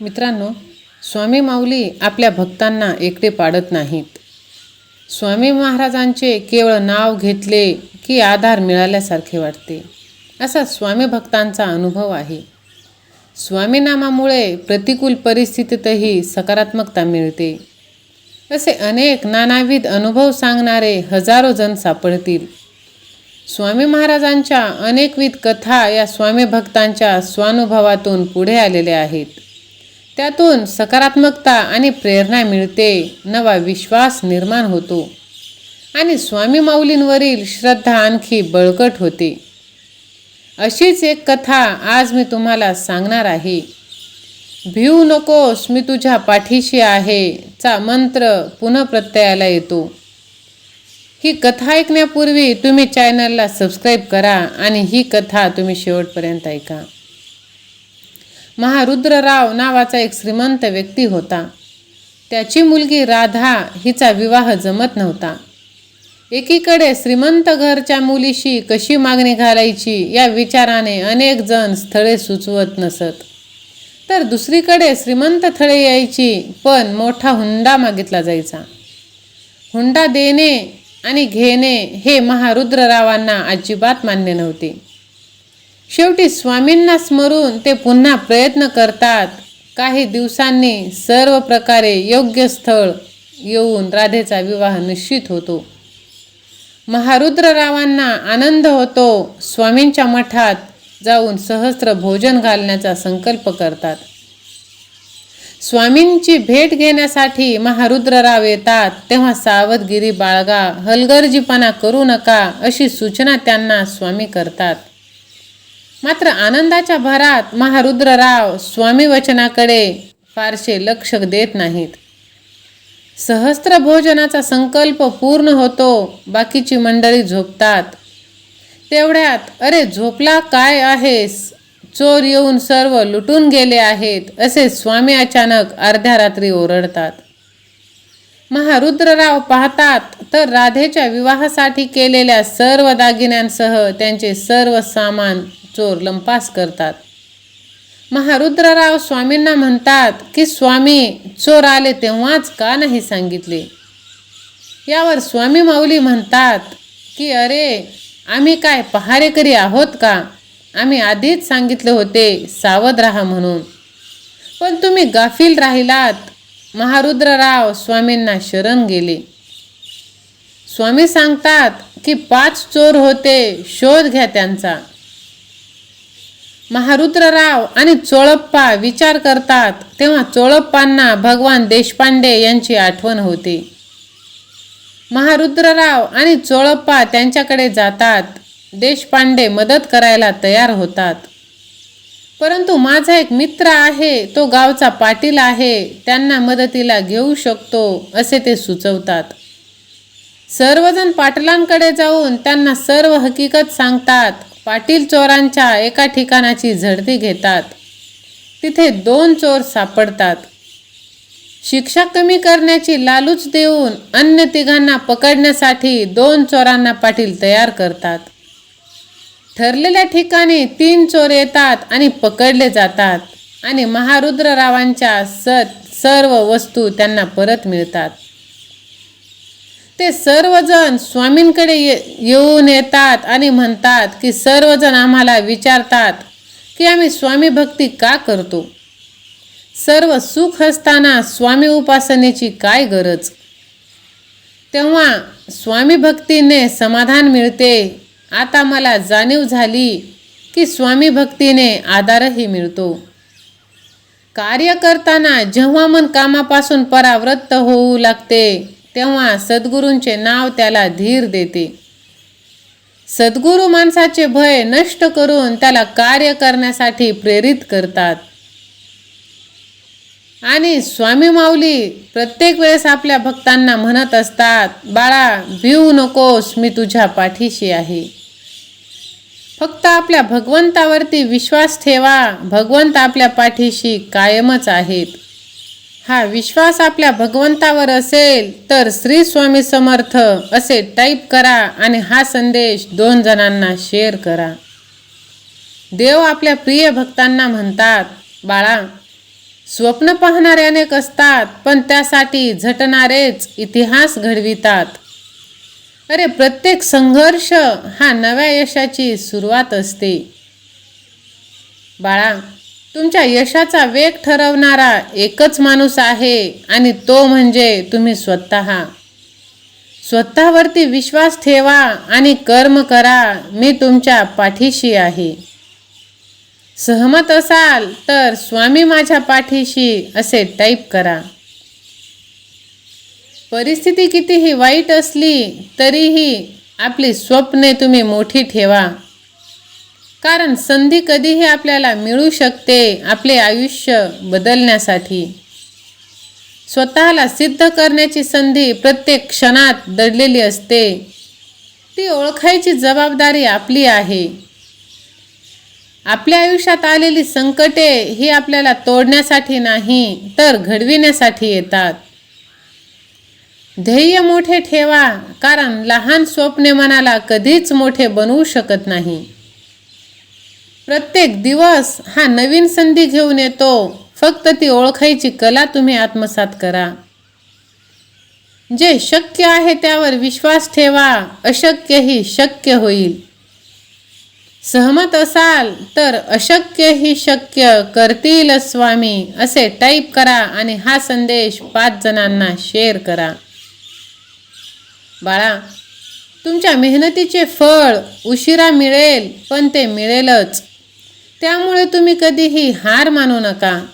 मित्रांनो स्वामी माऊली आपल्या भक्तांना एकटे पाडत नाहीत. स्वामी महाराजांचे केवळ नाव घेतले की आधार मिळाल्यासारखे वाटते. असा स्वामी भक्तांचा अनुभव आहे. स्वामीनामामुळे प्रतिकूल परिस्थितीतही सकारात्मकता मिळते. असे अनेक नानाविध अनुभव सांगणारे हजारो जण सापडतील. स्वामी महाराजांच्या अनेकविध कथा या स्वामी भक्तांच्या स्वानुभवातून पुढे आलेल्या आहेत. त्यातून सकारात्मकता आणि प्रेरणा मिळते नवा विश्वास निर्माण होतो. आणि स्वामी माऊलींवरील श्रद्धा आणखी बळकट होते. अशीच एक कथा आज मी तुम्हाला सांगणार आहे. भिऊ नकोस मी तुझ्या पाठीशी आहे चा मंत्र पुनप्रत्ययाला येतो. ही कथा ऐकण्यापूर्वी तुम्ही चॅनलला सबस्क्राईब करा आणि ही कथा तुम्ही शेवटपर्यंत ऐका. महारुद्रराव नावाचा एक श्रीमंत व्यक्ती होता. त्याची मुलगी राधा हिचा विवाह जमत नव्हता. एकीकडे श्रीमंत घरच्या मुलीशी कशी मागणी घालायची या विचाराने अनेक जण स्थळे सुचवत नसत. तर दुसरीकडे श्रीमंत थळे यायची पण मोठा हुंडा मागितला जायचा. हुंडा देणे आणि घेणे हे महारुद्ररावांना अजिबात मान्य नव्हते. शेवटी स्वामींना स्मरून ते पुन्हा प्रयत्न करतात. काही दिवसांनी सर्व प्रकारे योग्य स्थळ येऊन राधेचा विवाह निश्चित होतो. महारुद्ररावांना आनंद होतो. स्वामींच्या मठात जाऊन सहस्त्र भोजन घालण्याचा संकल्प करतात. स्वामींची भेट घेण्यासाठी महारुद्रराव येतात. तेव्हा सावधगिरी बाळगा हलगर्जीपणा करू नका अशी सूचना त्यांना स्वामी करतात. मात्र आनंदाच्या भरात महारुद्रराव स्वामी वचनाकडे फारसे लक्ष देत नाहीत. सहस्त्र भोजनाचा संकल्प पूर्ण होतो बाकीची मंडळी झोपतात. तेवढ्यात अरे झोपला काय आहेस? चोर येऊन सर्व लुटून गेले आहेत असे स्वामी अचानक अर्ध्या रात्री ओरडतात. महारुद्रराव पाहतात तर राधेच्या विवाहासाठी केलेल्या सर्व दागिन्यांसह त्यांचे सर्व सामान चोर लंपास करतात. महारुद्रराव स्वामींना म्हणतात की स्वामी चोर आले तेव्हाच का नाही सांगितले? यावर स्वामी माऊली म्हणतात की अरे आम्ही काय पहारेकरी आहोत का? आम्ही आधीच सांगितले होते सावध राहा म्हणून. पण तुम्ही गाफील राहिलात महारुद्रराव स्वामींना शरण गेले. स्वामी सांगतात की पाच चोर होते शोध घ्या त्यांचा. महारुद्रराव आणि चोळप्पा विचार करतात तेव्हा चोळप्पांना भगवान देशपांडे यांची आठवण होते. महारुद्रराव आणि चोळप्पा त्यांच्याकडे जातात देशपांडे मदत करायला तयार होतात. परंतु माझा एक मित्र आहे तो गावचा पाटील आहे त्यांना मदतीला घेऊ शकतो असे ते सुचवतात. सर्वजण पाटलांकडे जाऊन त्यांना सर्व हकीकत सांगतात. पाटील चोरांच्या एका ठिकाणाची झडती घेतात. तिथे दोन चोर सापडतात. शिक्षा कमी करण्याची लालूच देऊन अन्य तिघांना पकडण्यासाठी दोन चोरांना पाटील तयार करतात. ठरलेल्या ठिकाणी तीन चोर येतात आणि पकडले जातात. आणि महारुद्ररावांच्या सत सर्व वस्तू त्यांना परत मिळतात. ते सर्वजण स्वामींकडे ये येऊन येतात आणि म्हणतात की सर्वजण आम्हाला विचारतात की आम्ही स्वामी भक्ती का करतो? सर्व सुख असताना स्वामी उपासनेची काय गरज? तेव्हा स्वामी भक्तीने समाधान मिळते आता मला जाणीव झाली की स्वामी भक्तीने आधारही मिळतो. कार्य करताना जेव्हा मन कामापासून परावृत्त होऊ लागते तेव्हा सद्गुरूंचे नाव त्याला धीर देते. सद्गुरू माणसाचे भय नष्ट करून त्याला कार्य करण्यासाठी प्रेरित करतात. आणि स्वामी माऊली प्रत्येक वेळेस आपल्या भक्तांना म्हणत असतात बाळा भिवू नकोस मी तुझ्या पाठीशी आहे. फक्त आपल्या भगवंतावरती विश्वास ठेवा. भगवंत आपल्या पाठीशी कायमच आहेत. हा विश्वास आपल्या भगवंतावर असेल तर श्री स्वामी समर्थ असे टाईप करा आणि हा संदेश दोन जणांना शेअर करा. देव आपल्या प्रिय भक्तांना म्हणतात बाळा स्वप्न पाहणारे अनेक असतात पण त्यासाठी झटणारेच इतिहास घडवितात. अरे प्रत्येक संघर्ष हा नव्या यशाची सुरुवात असते. बाळा तुमच्या यशाचा वेग ठरवणारा एकच माणूस आहे आणि तो म्हणजे तुम्ही स्वतः. स्वतःवरती विश्वास ठेवा आणि कर्म करा मी तुमच्या पाठीशी आहे. सहमत असाल तर स्वामी माझ्या पाठीशी असे टाईप करा. परिस्थिती कितीही वाईट असली तरीही आपली स्वप्ने तुम्ही मोठी ठेवा. कारण संधी कधीही आपल्याला मिळू शकते आपले आयुष्य बदलण्यासाठी. स्वतःला सिद्ध करण्याची संधी प्रत्येक क्षणात दडलेली असते. ती ओळखायची जबाबदारी आपली आहे. आपल्या आयुष्यात आलेली संकटे ही आपल्याला तोडण्यासाठी नाही तर घडविण्यासाठी येतात. ध्येय मोठे ठेवा कारण लहान स्वप्ने मनाला कधीच मोठे बनवू शकत नाही. प्रत्येक दिवस हा नवीन संधी घेऊन येतो फक्त ती ओळखायची कला तुम्ही आत्मसात करा. जे शक्य आहे त्यावर विश्वास ठेवा अशक्यही शक्य होईल. सहमत असाल तर अशक्य ही शक्य करतील स्वामी असे टाईप करा आणि हा संदेश पाच जणांना शेअर करा. बाळा तुमच्या मेहनतीचे फळ उशिरा मिळेल पण ते मिळेलच. त्यामुळे तुम्ही कधीही हार मानू नका.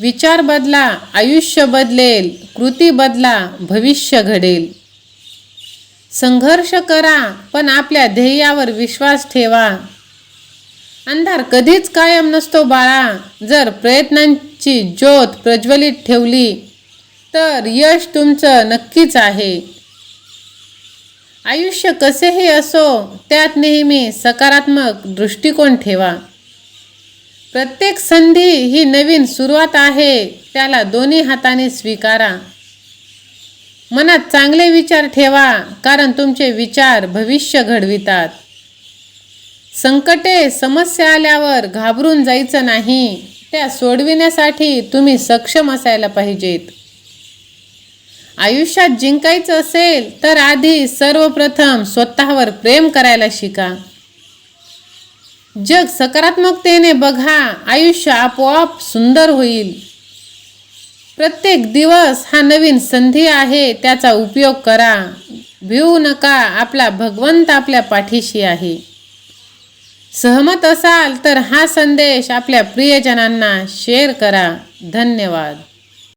विचार बदला आयुष्य बदलेल कृती बदला भविष्य घडेल. संघर्ष करा पण आपल्या ध्येयावर विश्वास ठेवा. अंधार कधीच कायम नसतो बाळा. जर प्रयत्नांची ज्योत प्रज्वलित ठेवली तर यश तुमचं नक्कीच आहे. आयुष्य कसेही असो त्यात नेहमी सकारात्मक दृष्टिकोन ठेवा. प्रत्येक संधी ही नवीन सुरुवात आहे त्याला दोन्ही हाताने स्वीकारा. मनात चांगले विचार ठेवा कारण तुमचे विचार भविष्य घडवितात. संकटे समस्या आल्यावर घाबरून जायचं नाही त्या सोडविण्यासाठी तुम्ही सक्षम असायला पाहिजेत. आयुष्यात जिंकायचं असेल तर आधी सर्वप्रथम स्वतःवर प्रेम करायला शिका. जग सकारात्मकतेने बघा आयुष्य आपोआप सुंदर होईल. प्रत्येक दिवस हा नवीन संधी आहे त्याचा उपयोग करा. भिवू नका आपला भगवंत आपल्या पाठीशी आहे. सहमत असाल तर हा संदेश आपल्या प्रियजनांना शेअर करा. धन्यवाद.